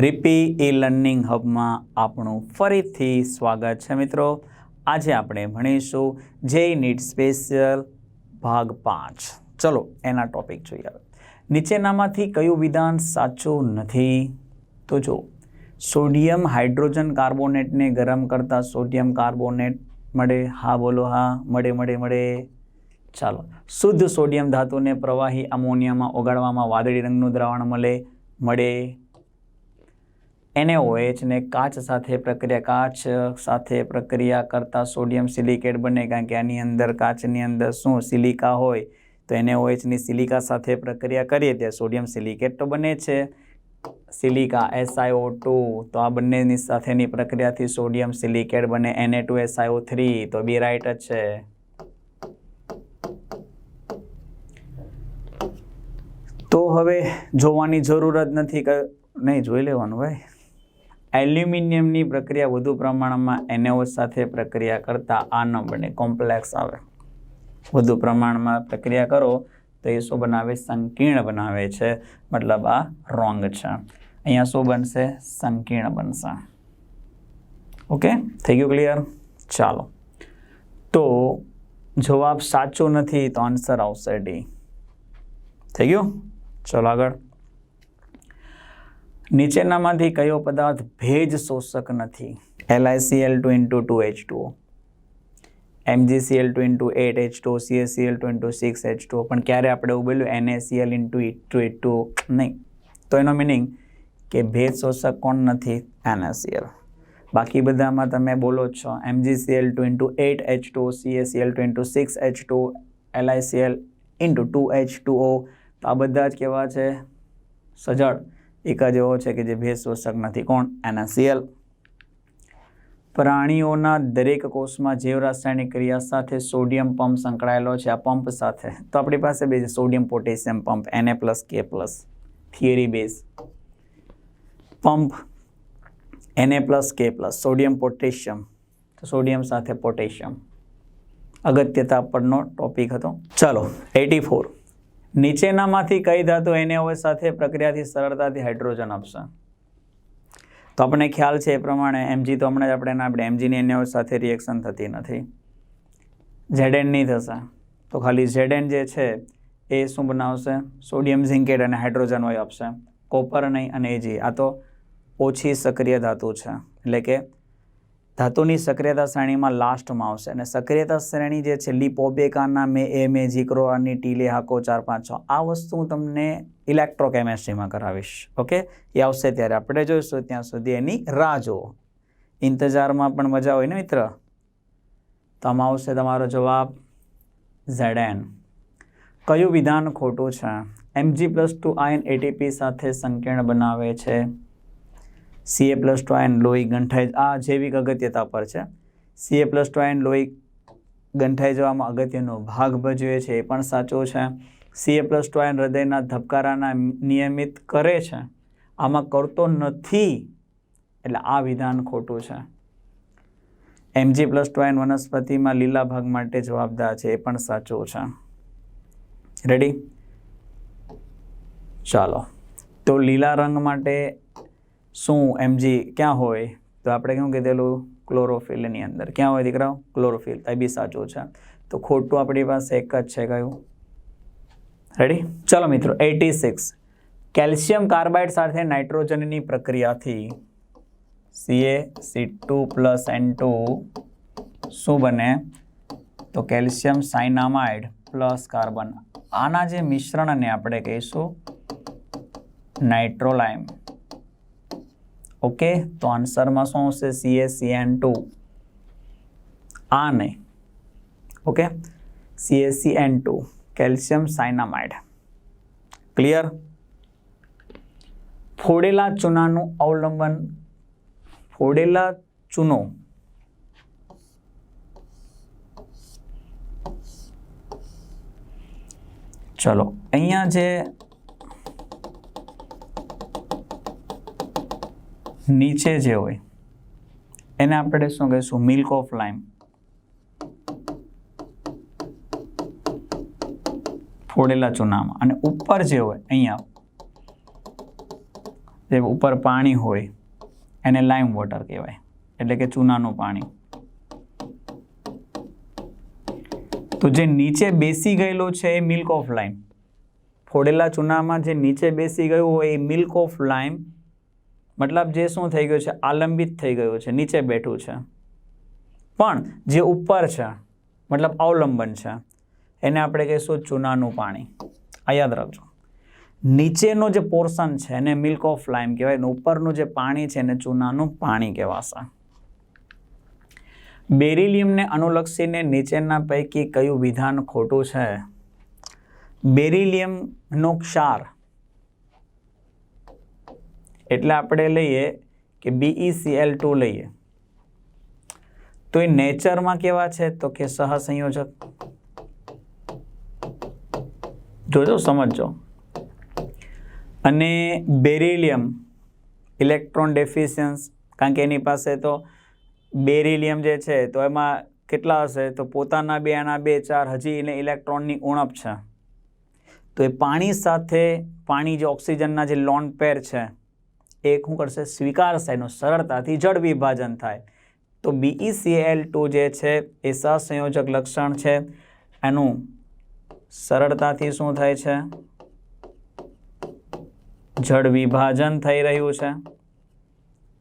રીપી e learning હબમાં આપણું ફરીથી સ્વાગત છે મિત્રો. આજે આપણે ભણીશું જે નીટ સ્પેશિયલ ભાગ પાંચ. ચલો, એના ટોપિક જોઈએ હવે. નીચેનામાંથી કયું વિધાન સાચું નથી? તો જો, સોડિયમ હાઇડ્રોજન કાર્બોનેટને ગરમ કરતાં સોડિયમ કાર્બોનેટ મળે, હા બોલો, હા, મળે મળે મળે. ચાલો. શુદ્ધ સોડિયમ ધાતુને પ્રવાહી અમોનિયામાં ઓગાળવામાં વાદળી રંગનું દ્રાવણ મળે મળે. NaOH ને કાચ સાથે પ્રક્રિયા, કાચ સાથે પ્રક્રિયા કરતા સોડિયમ સિલિકેટ બને કારણ કે આની અંદર, કાચની અંદર શું સિલિકા હોય, તો એને ઓએચની સિલિકા સાથે પ્રક્રિયા કરીએ ત્યારે સોડિયમ સિલિકેટ તો બને છે. સિલિકા એસઆઈઓ ટુ, તો આ બંનેની સાથેની પ્રક્રિયાથી સોડિયમ સિલિકેટ બને Na2SiO3 તો બી રાઈટ જ છે તો હવે જોવાની જરૂર જ નથી કે નહીં, જોઈ લેવાનું ભાઈ. એલ્યુમિનિયમની પ્રક્રિયા વધુ પ્રમાણમાં NaOH સાથે પ્રક્રિયા કરતા આ ન બને કોમ્પ્લેક્સ આવે. વધુ પ્રમાણમાં પ્રક્રિયા કરો તો એ શું બનાવે, સંકીર્ણ બનાવે છે. મતલબ આ રોંગ છે. અહીંયા શું બનશે, સંકીર્ણ બનશે. ઓકે? થઈ ગયું ક્લિયર ચાલો. તો જવાબ સાચો નથી તો આન્સર આવશે ડી થઈ ગયું? ચલો આગળ નીચેનામાંથી કયો પદાર્થ ભેજ શોષક નથી LiCl2 two into two H two MGCL two into eight H two CACL two into six H two પણ ક્યારે આપણે એવું બોલ્યું NACL into two eight two નહીં. તો એનો મિનિંગ કે ભેજ શોષક કોણ નથી? એનએસીએલ બાકી બધામાં તમે બોલો જ છો MGCL two into eight H two CACL two into six H two LICL into two H two O આ બધા જ કેવા છે? સજળ એક જ એવો છે કે જે ભેજ શોષક નથી. કોણ? એનએસીએલ. પ્રાણીઓના દરેક કોષમાં જૈવ રાસાયણિક ક્રિયા સાથે સોડિયમ પંપ સંકળાયેલો છે. આ પંપ સાથે. તો આપણી પાસે બે છે. Sodium, potassium pump NA plus K plus theory base. Pump NA plus K plus sodium, potassium. તો સોડિયમ સાથે પોટેશિયમ. અગત્યતા પરનો ટોપિક હતો. ચાલો એટી ફોર નીચેનામાંથી કઈ ધાતુ NaOH સાથે પ્રક્રિયાથી સરળતાથી હાઇડ્રોજન આપશે? તો આપણને ખ્યાલ છે એ પ્રમાણે એમજી તો હમણાં જ આપણે ના આપણે એમજીની NaOH સાથે રિએક્શન થતી નથી. ઝેડએન નહીં થશે. તો ખાલી ઝેડએન જે છે એ શું બનાવશે? સોડિયમ ઝિંકેટ અને હાઇડ્રોજન વાયુ આપશે. કોપર નહીં અને એજી આ તો ઓછી સક્રિય ધાતુ છે. એટલે કે ધાતુની સક્રિયતા શ્રેણીમાં લાસ્ટમાં આવશે અને સક્રિયતા શ્રેણી જે છે, લિપોબેકાના મે, એ મે જીક્રો અને ટીલે હાકો ચાર, પાંચ, છ, આ વસ્તુ હું તમને ઇલેક્ટ્રોકેમેસ્ટ્રીમાં કરાવીશ. ઓકે? એ આવશે ત્યારે આપણે જોઈશું, ત્યાં સુધી એની રાહ જુઓ. ઇંતજારમાં પણ મજા હોય ને મિત્ર? તો આવશે તમારો જવાબ ઝેડએન. કયું વિધાન ખોટું છે? MG plus two ion ATP સાથે સંકીર્ણ બનાવે છે. સીએ પ્લસ ટુ આયન લોહી ગંઠાઈ આ જૈવિક અગત્યતા પર છે. સીએ પ્લસ ટુ આયન લોહી ગંઠાઈ જવામાં અગત્યનો ભાગ ભજવે છે, એ પણ સાચો છે. સીએ પ્લસ ટુ આયન હૃદયના ધબકારાના નિયમિત કરે છે. આમાં કરતો નથી, એટલે આ વિધાન ખોટું છે. M G plus two ion વનસ્પતિમાં લીલા ભાગ માટે જવાબદાર છે, એ પણ સાચો છે. રેડી ચાલો. તો લીલા રંગ માટે શું એમજી ક્યાં હોય? તો આપણે કેવું કીધેલું? ક્લોરોફિલની અંદર. ક્યાં હોય દીકરાઓ? ક્લોરોફિલ એ બી સાચું છે. તો ખોટું આપણી પાસે એક જ છે કયું? રેડી ચલો મિત્રો એટી સિક્સ કેલ્શિયમ કાર્બાઇડ સાથે નાઇટ્રોજનની પ્રક્રિયાથી CA C two plus N two શું બને? તો કેલ્શિયમ સાઇનામાઇડ પ્લસ કાર્બન આના જે મિશ્રણને આપણે કહીશું, નાઇટ્રોલાઇમ. ઓકે? તો આન્સરમાં શું આવશે? સીએ સીએન ટુ આ નહીં okay? CACN two calcium cyanamide clear ફોડેલા ચૂનાનું અવલંબન. ફોડેલા ચૂનો. ચલો, અહીંયા જે નીચે જે હોય, એને આપણે શું કહીશું? મિલ્ક ઓફ લાઈમ ફોડેલા ચૂનામાં. અને ઉપર જે હોય, અહીંયા. જે ઉપર પાણી હોય, એને લાઈમ વોટર કહેવાય. એટલે કે ચૂનાનું પાણી. તો જે નીચે બેસી ગયેલો છે એ મિલ્ક ઓફ લાઈમ ફોડેલા ચૂનામાં જે નીચે બેસી ગયું હોય એ મિલ્ક ઓફ લાઈમ મતલબ જે શું થઈ ગયું છે? આલંબિત થઈ ગયું છે, નીચે બેઠું છે. પણ જે ઉપર છે, મતલબ અવલંબન છે, એને આપણે કહીશું ચૂનાનું પાણી. આ યાદ રાખજો. નીચેનો જે પોર્શન છે, એને મિલ્ક ઓફ લાઈમ કહેવાય ઉપરનું જે પાણી છે, એને ચૂનાનું પાણી કહેવાશે. બેરિલિયમને અનુલક્ષીને નીચેના પૈકી કયું વિધાન ખોટું છે? બેરિલિયમનો ક્ષાર એટલે આપણે લઈએ કે બીઈસીએલ ટુ લઈએ. તો એ નેચરમાં કેવા છે? તો કે સહસંયોજક. જોજો, સમજજો. અને બેરિલિયમ, ઇલેક્ટ્રોન ડેફિશિયન્સ, કારણ કે એની પાસે તો બેરિલિયમ જે છે, તો એમાં કેટલા હશે? તો પોતાના બે આના બે ચાર હજી એને ઇલેક્ટ્રોનની ઉણપ છે. તો એ પાણી સાથે પાણી જે ઓક્સિજનના જે લોન પેર છે એ શું કરશે? સ્વીકારશે એનું સરળતાથી જળ વિભાજન થાય. તો બીઈસીએલ ટુ જે છે, એ સહસંયોજક લક્ષણ છે. એનું સરળતાથી શું થાય છે? જળ વિભાજન થઈ રહ્યું છે.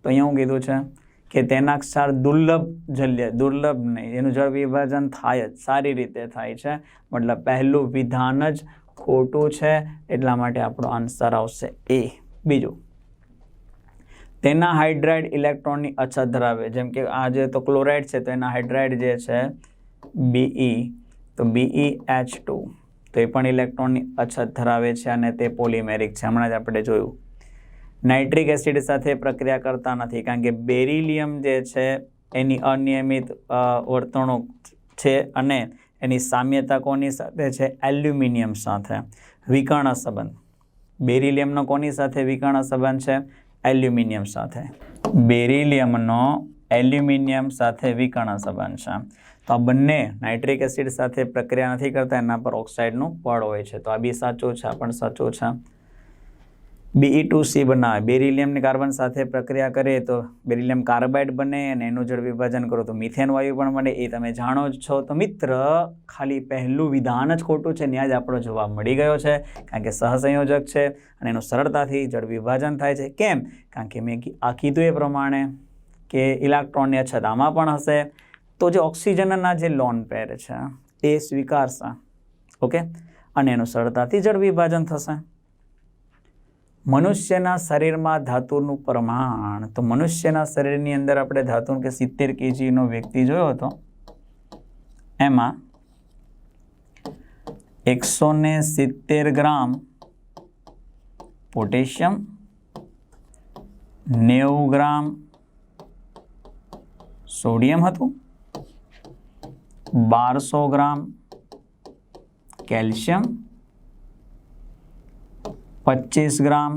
તો અહીંયા હું કીધું છે કે તેના ક્ષાર દુર્લભ જલ્ય, દુર્લભ નહીં, એનું જળ વિભાજન થાય જ, સારી રીતે થાય છે. મતલબ પહેલું વિધાન જ ખોટું છે, એટલા માટે આપણો આન્સર આવશે એ બીજું. તેના હાઇડ્રાઇડ ઇલેક્ટ્રોનની અછત ધરાવે જેમ કે આ જે તો ક્લોરાઇડ છે, તો એના હાઇડ્રાઇડ જે છે બીઈ તો બીઈ એચ ટુ તો એ પણ ઇલેક્ટ્રોનની અછત ધરાવે છે અને તે પોલિમેરિક છે. હમણાં જ આપણે જોયું. નાઇટ્રિક એસિડ સાથે પ્રક્રિયા કરતા નથી, કારણ કે બેરિલિયમ જે છે, એની અનિયમિત વર્તણૂક છે અને એની સામ્યતા કોની સાથે છે? એલ્યુમિનિયમ સાથે. વિકર્ણ સંબંધ. બેરિલિયમનો કોની સાથે વિકર્ણ સંબંધ છે? એલ્યુમિનિયમ સાથે. બેરિલિયમનો એલ્યુમિનિયમ સાથે વિકર્ણ સંબંધ છે. તો આ બંને નાઇટ્રિક એસિડ સાથે પ્રક્રિયા નથી કરતા, એના પર ઓક્સાઇડનું પડ હોય છે. તો આ બી સાચું છે પણ સાચું છે. બીઈ ટુ સી બનાવે. બેરિલિયમની કાર્બન સાથે પ્રક્રિયા કરે તો બેરિલિયમ કાર્બાઇડ બને અને એનું જળ વિભાજન કરો તો મિથેન વાયુ પણ બને એ તમે જાણો જ છો. તો મિત્ર, ખાલી પહેલું વિધાન જ ખોટું છે. ત્યાં જ આપણો જવાબ મળી ગયો છે, કારણ કે સહસંયોજક છે અને એનું સરળતાથી જળ વિભાજન થાય છે. કેમ? કારણ કે મેં આ કીધું એ પ્રમાણે કે ઇલેક્ટ્રોનની અછત આમાં પણ હશે. તો જે ઓક્સિજનના જે લોન પેર છે, એ સ્વીકારશે. ઓકે? અને એનું સરળતાથી જળ વિભાજન થશે. મનુષ્યના શરીરમાં ધાતુનું પ્રમાણ. તો મનુષ્યના શરીરની અંદર આપણે ધાતુ કે સિત્તેર કેજીનો વ્યક્તિ જોયો હતો, એમાં એકસો ને સિત્તેર ગ્રામ પોટેશિયમ, નેવું ગ્રામ સોડિયમ હતું, બારસો ગ્રામ કેલ્શિયમ પચીસ gram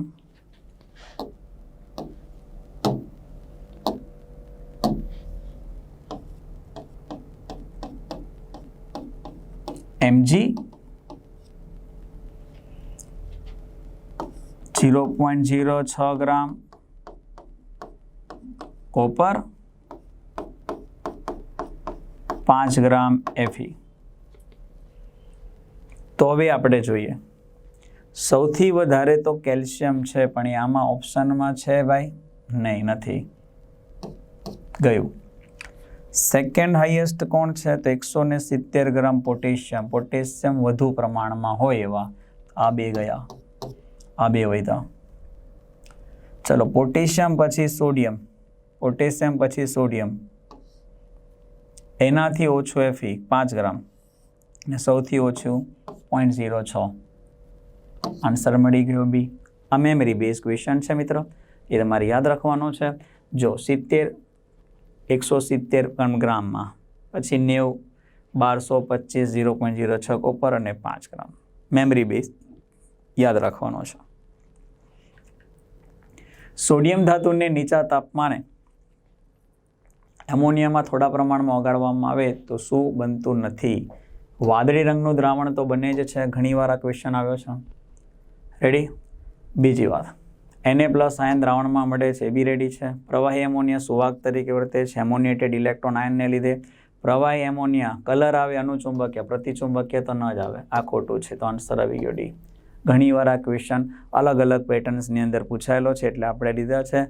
MG zero point zero છ ગ્રામ કોપર પાંચ ગ્રામ એફી તો હવે આપણે જોઈએ સૌથી વધારે તો કેલ્શિયમ છે, પણ એ આમાં ઓપ્શનમાં છે ભાઈ? નહીં, નથી. ગયું. સેકન્ડ હાઈએસ્ટ કોણ છે? તો એકસો ને સિત્તેર ગ્રામ પોટેશિયમ. પોટેશિયમ વધુ પ્રમાણમાં હોય એવા. આ બે ગયા. આ બે વધ્યા. ચલો, પોટેશિયમ પછી સોડિયમ. પોટેશિયમ પછી સોડિયમ. એનાથી ઓછું એફી પાંચ ગ્રામ. ને સૌથી ઓછું પોઈન્ટ ઝીરો છ. આન્સર મળી ગયો બી આ મેમરી બેઝ ક્વેશ્ચન છે મિત્રો. એ તમારે યાદ રાખવાનો છે. જો સિત્તેર, એકસો સિત્તેર ગ્રામમાં, પછી નેવું, બારસો પચીસ, ઝીરો પોઈન્ટ ઝીરો છ કોપર અને પાંચ ગ્રામ. મેમરી બેઝ યાદ રાખવાનો છે. સોડિયમ ધાતુને નીચા તાપમાને એમોનિયામાં થોડા પ્રમાણમાં ઓગાળવામાં આવે તો શું બનતું નથી? વાદળી રંગનું દ્રાવણ તો બંને જ છે. ઘણીવાર આ ક્વેશ્ચન આવ્યો છે. રેડી બીજી વાત. એને પ્લસ આયન દ્રાવણમાં મળે છે, એ બી રેડી છે. પ્રવાહી એમોનિયા સુવાહક તરીકે વર્તે છે. એમોનિયેટેડ ઇલેક્ટ્રોન આયનને લીધે પ્રવાહી એમોનિયા કલર આવે, અનુચુંબકીય પ્રતિચુંબકીય તો ન જ આવે. આ ખોટું છે. તો આન્સર આવી ગયો ડી ઘણીવાર આ ક્વેશ્ચન અલગ અલગ પેટર્ન્સની અંદર પૂછાયેલો છે, એટલે આપણે લીધા છે.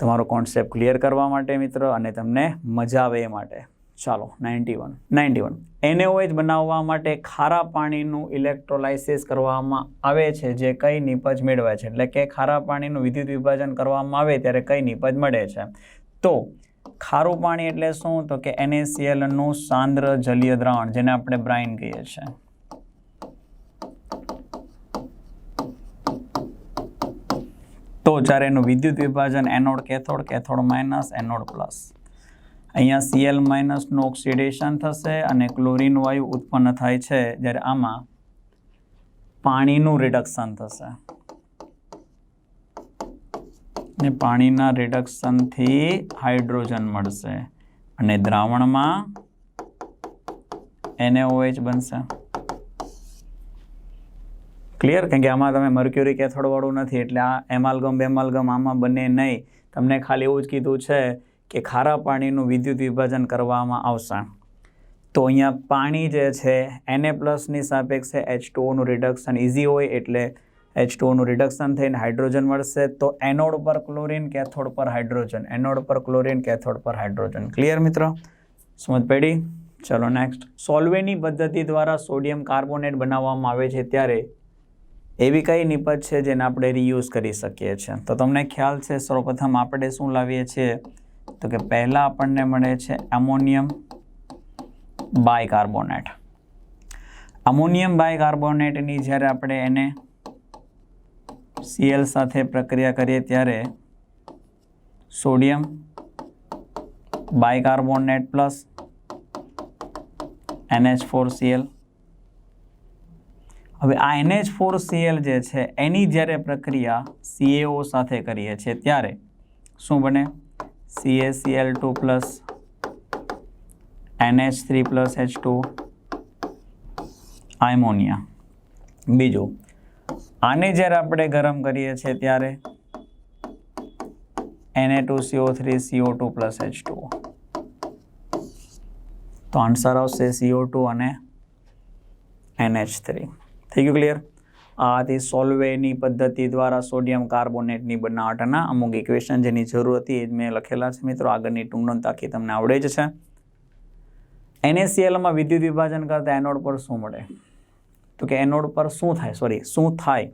તમારો કોન્સેપ્ટ ક્લિયર કરવા માટે મિત્રો, અને તમને મજા આવે એ માટે. ચાલો ninety one ninety one NAOH બનાવવા માટે ખારા પાણીનું ઇલેક્ટ્રોલાઇસિસ કરવામાં આવે છે, જે કઈ નિપજ મેળવે છે. એટલે કે ખારા પાણીનું વિદ્યુત વિભાજન કરવામાં આવે ત્યારે કઈ નિપજ મળે છે. તો, ખારું પાણી એટલે શું? તો કે એનએસીએલનું સાંદ્ર જલીય દ્રાવણ, જેને આપણે બ્રાઇન કહીએ છીએ. તો જ્યારે એનું વિદ્યુત વિભાજન anode, cathode cathode minus anode plus. અહીંયા સીએલ માઇનસનું ઓક્સિડેશન થશે અને ક્લોરિન વાયુ ઉત્પન્ન થાય છે જ્યારે આમાં પાણીનું રિડક્શન થશે. ને પાણીના રિડક્શનથી હાઇડ્રોજન મળશે. અને દ્રાવણમાં એનએઓએચ બનશે. ક્લિયર કારણ કે આમાં તમે મર્ક્યુરી કેથોડવાળું નથી, એટલે આ એમાલગમ બેમાલગમ આમાં બને નહીં. તમને ખાલી એવું જ કીધું છે કે ખારા પાણીનું વિદ્યુત વિભાજન કરવામાં આવશે. તો અહીંયા પાણી જે છે એને પ્લસની સાપેક્ષે એચ ટુઓનું રિડક્શન ઇઝી હોય એટલે એચ ટુઓનું રિડક્શન થઈને હાઇડ્રોજન મળશે. તો એનોડ પર ક્લોરીન કેથોડ પર હાઇડ્રોજન એનોડ પર ક્લોરીન કેથોડ પર હાઇડ્રોજન ક્લિયર મિત્રો? સમજ પડી? ચલો નેક્સ્ટ સોલ્વેની પદ્ધતિ દ્વારા સોડિયમ કાર્બોનેટ બનાવવામાં આવે છે ત્યારે એવી કઈ નિપજ છે જેને આપણે રીયુઝ કરી શકીએ છીએ? તો તમને ખ્યાલ છે સૌપ્રથમ આપણે શું લાવીએ છીએ? તો કે પહેલાં આપણને મળે છે એમોનિયમ બાયકાર્બોનેટ. અમોનિયમ બાયકાર્બોનેટની જ્યારે આપણે એને સીએલ સાથે પ્રક્રિયા કરીએ ત્યારે sodium bicarbonate plus NH four CL હવે આ એનએચ ફોર સીએલ જે છે, એની જ્યારે પ્રક્રિયા સીએઓ સાથે કરીએ છીએ ત્યારે શું બને? CACL two plus NH three plus H two ammonia બીજું, આને જ્યારે આપણે ગરમ કરીએ છીએ ત્યારે એને two CO three CO two plus H two તો આન્સર આવશે સીઓ ટુ અને એનએચ થ્રી થઈ ગયું ક્લિયર આ હતી સોલ્વેની પદ્ધતિ દ્વારા સોડિયમ કાર્બોનેટની બનાવટના અમુક ઇક્વેશન જેની જરૂર હતી એ જ મેં લખેલા છે મિત્રો. આગળની ટૂંકનોંધ તાકી તમને આવડે જ છે. એનએસીએલમાં વિદ્યુત વિભાજન કરતા એનોડ પર શું મળે? તો કે એનોડ પર શું થાય? સોરી શું થાય?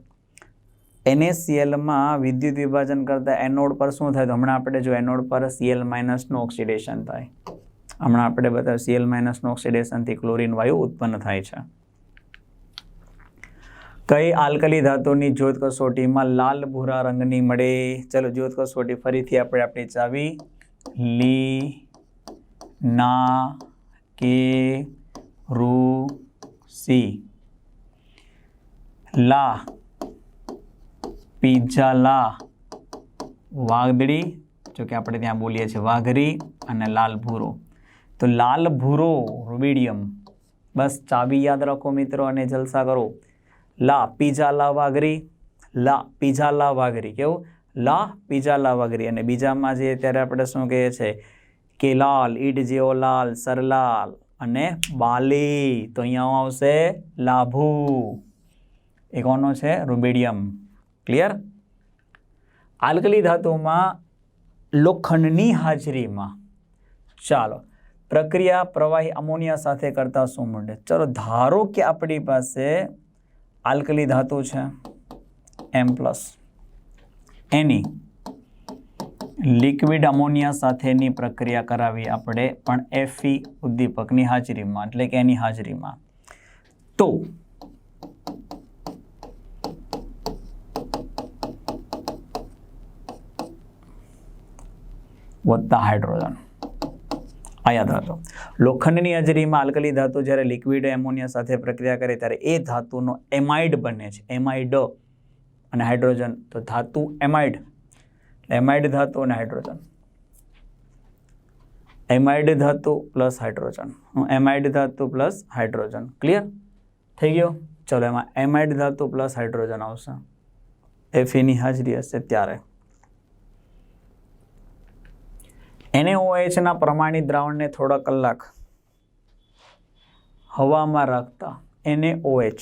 એનએસીએલમાં વિદ્યુત વિભાજન કરતા એનોડ પર શું થાય? તો હમણાં આપણે જો એનોડ પર સીએલ માઇનસનું ઓક્સિડેશન થાય. હમણાં આપણે બધા સીએલ માઇનસનું ઓક્સિડેશનથી ક્લોરિન વાયુ ઉત્પન્ન થાય છે. કઈ આલ્કલી ધાતુની જ્યોત કસોટીમાં લાલ ભૂરા રંગની મળે? ચલો, જ્યોત કસોટી ફરીથી આપણે આપણી ચાવી. લી, ના, કે, રૂ, સી. લા પીઝા લા વાદળી જો કે આપણે ત્યાં બોલીએ છીએ વાઘરી અને લાલ ભૂરો. તો લાલ ભૂરો, રૂબિડિયમ. બસ ચાવી યાદ રાખો મિત્રો અને જલસા કરો. લા પીઝા લા વાઘરી લા પીઝા લા વાઘરી કેવું? લા પીઝા લા વાઘરી અને બીજામાં જે ત્યારે આપણે શું કહીએ છીએ કે લાલ ઈટ જેવો લાલ, સરલાલ અને બાલી. તો અહીંયા આવશે? લાભુ. એ કોનો છે? રૂબિડિયમ. ક્લિયર આલ્કલી ધાતુમાં લોખંડની હાજરીમાં. ચાલો, પ્રક્રિયા પ્રવાહી અમોનિયા સાથે કરતા શું મળે? ચલો, ધારો કે આપણી પાસે આલ્કલી ધાતુ છે એમ પ્લસ. એની લિક્વિડ અમોનિયા સાથેની પ્રક્રિયા કરાવી આપણે પણ એફી ઉદ્દીપકની હાજરીમાં, એટલે કે એની હાજરીમાં. તો વધતા હાઇડ્રોજન. આ રાખજો લોખંડની હાજરીમાં આલ્કલી ધાતુ જ્યારે લિક્વિડ એમોનિયા સાથે પ્રક્રિયા કરે ત્યારે એ ધાતુનો એમાઇડ બને છે. એમાઇડ અને હાઇડ્રોજન તો ધાતુ એમાઇડ એમાઇડ ધાતુ અને હાઇડ્રોજન એમાઇડ ધાતુ પ્લસ હાઇડ્રોજન એમાઇડ ધાતુ પ્લસ હાઇડ્રોજન ક્લિયર થઈ ગયો? ચલો એમાં એમાઇડ ધાતુ પ્લસ હાઇડ્રોજન આવશે. એફીની હાજરી હશે ત્યારે. એનએઓએચના પ્રમાણિત દ્રાવણને થોડા કલાક હવામાં રાખતા એનએઓએચ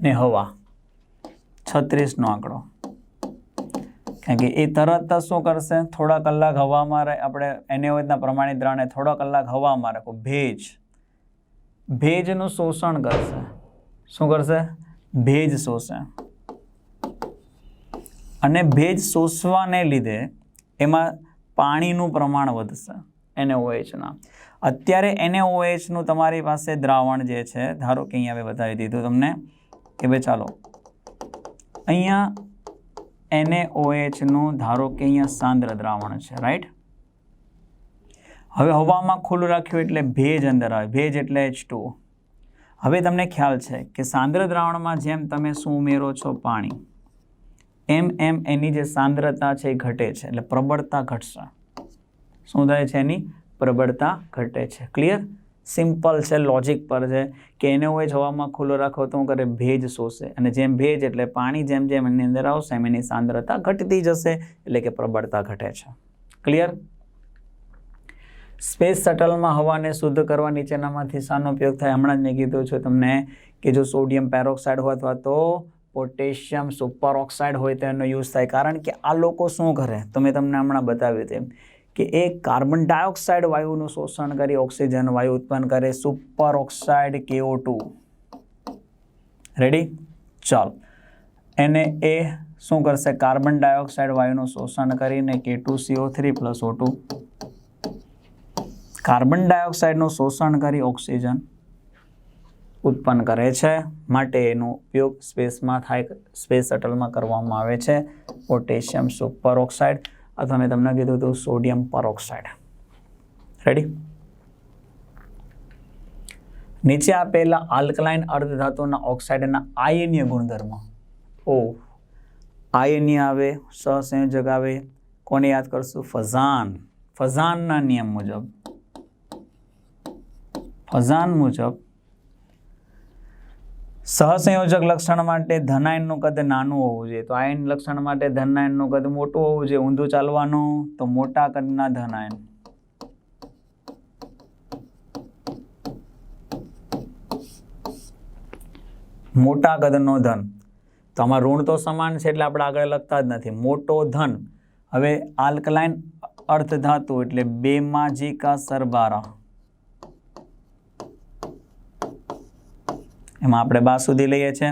ને હવા. છત્રીસનો આંકડો. કારણ કે એ તરત જ શું કરશે? થોડા કલાક હવામાં રહે, આપણે એનએઓએચના પ્રમાણિત દ્રાવણને થોડા કલાક હવામાં રાખો. ભેજ. ભેજનું શોષણ કરશે. શું કરશે? ભેજ શોષે. અને ભેજ શોષવાને લીધે એમાં પાણીનું પ્રમાણ વધશે એનએઓએચના અત્યારે એનએઓએચનું તમારી પાસે દ્રાવણ જે છે, ધારો કે અહીંયા હવે બતાવી દીધું તમને કે ભાઈ ચાલો, અહીંયા એનએઓએચનું ધારો કે અહીંયા સાંદ્ર દ્રાવણ છે રાઈટ હવે હવામાં ખુલ્લું રાખ્યું એટલે ભેજ અંદર આવે, ભેજ એટલે એચ ટુ હવે તમને ખ્યાલ છે કે સાંદ્ર દ્રાવણમાં જેમ તમે શું ઉમેરો છો, પાણી. એમ એમ એની જે સાંદ્રતા છે એ ઘટે છે, એટલે પ્રબળતા ઘટશે. શું થાય છે એની? પ્રબળતા ઘટે છે. ક્લિયર સિમ્પલ છે લોજિક પર છે કે એને હોય હવામાં ખુલ્લો રાખો તો શું કરે ભેજ શોષે. અને જેમ ભેજ એટલે પાણી જેમ જેમ એની અંદર આવશે, એમ એની સાંદ્રતા ઘટતી જશે, એટલે કે પ્રબળતા ઘટે છે. ક્લિયર સ્પેસ શટલમાં હવાને શુદ્ધ કરવા નીચેનામાંથી શાનો ઉપયોગ થાય. હમણાં જ મેં કીધું છું તમને કે જો સોડિયમ પેરોક્સાઇડ હોય અથવા તો પોટેશિયમ સુપર ઓક્સાઇડ હોય તેનો યુઝ થાય. કારણ કે આ લોકો શું કરે? તો મેં તમને હમણાં બતાવ્યું તેમ કે એ કાર્બન ડાયોક્સાઇડ વાયુનું શોષણ કરી ઓક્સિજન વાયુ ઉત્પન્ન કરે. Super oxide KO two. Ready ચાલ. એને એ શું કરશે? કાર્બન ડાયોક્સાઇડ વાયુનું શોષણ કરીને K two CO three plus O two. Carbon ડાયોક્સાઇડનું શોષણ કરી ઓક્સિજન ઉત્પન્ન કરે છે. માટે એનો ઉપયોગ સ્પેસમાં થાય, સ્પેસ શટલમાં કરવામાં આવે છે. પોટેશિયમ સુપર ઓક્સાઇડ અથવા મેં તમને કીધું હતું સોડિયમ પરોક્સાઇડ. રેડી નીચે આપેલા આલ્કલાઇન અર્ધધાતુના ઓક્સાઇડના આયનીય ગુણધર્મ. ઓ, આયનીય આવે સહસંયોજક આવે. કોને યાદ કરશું? ફઝાન. ફઝાનના નિયમ મુજબ. ફઝાન મુજબ સહસંયોજક લક્ષણ માટે ધનાયનનું કદ નાનું હોવું જોઈએ. તો આયન લક્ષણ માટે ધનાયનનું કદ મોટું હોવું જોઈએ. ઊંધું ચાલવાનું, તો મોટા કદના ધનાયન. મોટા કદનો ધન. તો આમાં ઋણ તો સમાન છે એટલે આપણે આગળ લખતા જ નથી. મોટો ધન. હવે આલ્કલાઇન અર્ધધાતુ એટલે બેમાજીકા સરબારા. એમાં આપણે બા સુધી લઈએ છીએ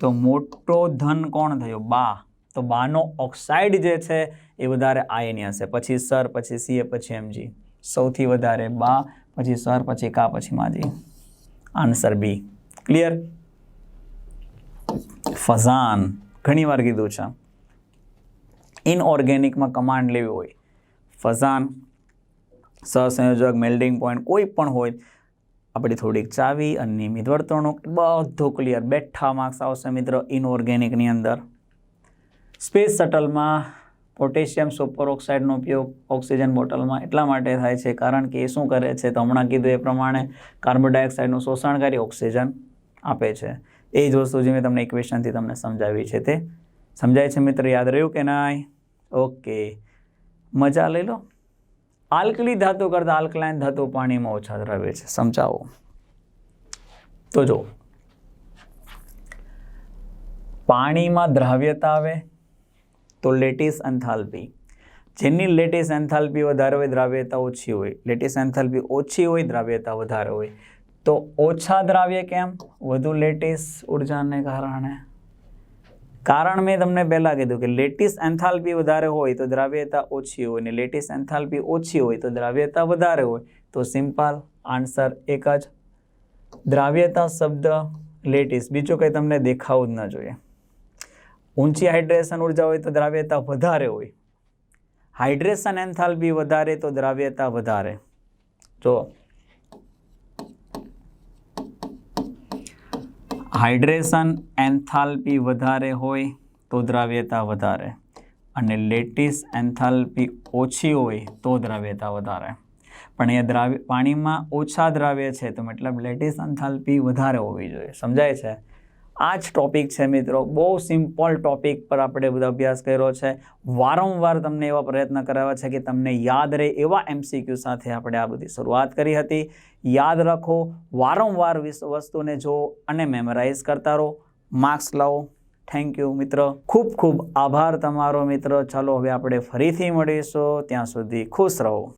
તો મોટો ધન કોણ થયો? બા. તો બાનો ઓક્સાઇડ જે છે એ વધારે આયની હશે. પછી સર, પછી સીએ પછી એમજી સૌથી વધારે બા, પછી સર, પછી કા, પછી માજી. આન્સર બી ક્લિયર ફઝાન. ઘણી વાર કીધું છે. ઇનઓર્ગેનિકમાં કમાન્ડ લેવી હોય. ફઝાન, સહસંયોજક મેલ્ડિંગ પોઈન્ટ કોઈ પણ હોય આપણી થોડીક ચાવી અનિયમિત વર્તણૂક બધું ક્લિયર બેઠા માર્ક્સ આવશે મિત્ર ઇનઓર્ગેનિકની અંદર. સ્પેસ શટલમાં પોટેશિયમ સુપર ઓક્સાઇડનો ઉપયોગ ઓક્સિજન બોટલમાં એટલા માટે થાય છે કારણ કે એ શું કરે છે તો હમણાં કીધું એ પ્રમાણે કાર્બન ડાયોક્સાઇડનું શોષણ કરી ઓક્સિજન આપે છે. એ જ વસ્તુ જે મેં તમને ઇક્વેશનથી તમને સમજાવી છે તે. સમજાય છે મિત્ર? યાદ રહ્યું કે નહીં? ઓકે મજા લઈ લો. આલ્કલી ધાતુ કરતાં આલ્કલાઇન ધાતુ પાણીમાં ઓછા દ્રવ્ય છે. સમજાવો. તો જો પાણીમાં દ્રાવ્યતા આવે તો લેટિસ એન્થાલ્પી. જેની લેટિસ એન્થાલ્પી વધારે હોય દ્રાવ્યતા ઓછી હોય, લેટિસ એન્થાલ્પી ઓછી હોય, દ્રાવ્યતા વધારે હોય, તો ઓછા દ્રાવ્ય કેમ? વધુ લેટિસ ઉર્જાને કારણે. કારણ મેં તમને પહેલાં કીધું કે લેટિસ એન્થાલ્પી વધારે હોય તો દ્રાવ્યતા ઓછી હોય ને લેટિસ એન્થાલ્પી ઓછી હોય તો દ્રાવ્યતા વધારે હોય તો સિમ્પલ આન્સર એક જ. દ્રાવ્યતા શબ્દ લેટિસ. બીજું કંઈ તમને દેખાવું જ ન જોઈએ. ઊંચી હાઇડ્રેશન ઊર્જા હોય તો દ્રાવ્યતા વધારે હોય. હાઇડ્રેશન એન્થાલ્પી વધારે તો દ્રાવ્યતા વધારે. જો હાઇડ્રેશન એન્થાલ્પી વધારે હોય તો દ્રાવ્યતા વધારે અને લેટિસ એન્થાલ્પી ઓછી હોય તો દ્રાવ્યતા વધારે. પણ એ દ્રાવ્ય, પાણીમાં ઓછા દ્રાવ્ય છે, તો મતલબ લેટિસ એન્થાલ્પી વધારે હોવી જોઈએ. સમજાય છે? આ જ ટોપિક છે મિત્રો. બહુ સિમ્પલ ટોપિક પર આપણે બધો અભ્યાસ કર્યો છે. વારંવાર તમને એવા પ્રયત્ન કરાવ્યા છે કે તમને યાદ રહે એવા એમસીક્યુ સાથે આપણે આ બધી શરૂઆત કરી હતી. યાદ રાખો, વારંવાર વિસ- વસ્તુને જો અને મેમરાઇઝ કરતા રહો. માર્ક્સ લાવો. થેન્ક યુ મિત્ર. ખૂબ ખૂબ આભાર તમારો, મિત્ર. ચાલો, હવે આપણે ફરીથી મળીશું. ત્યાં સુધી ખુશ રહો.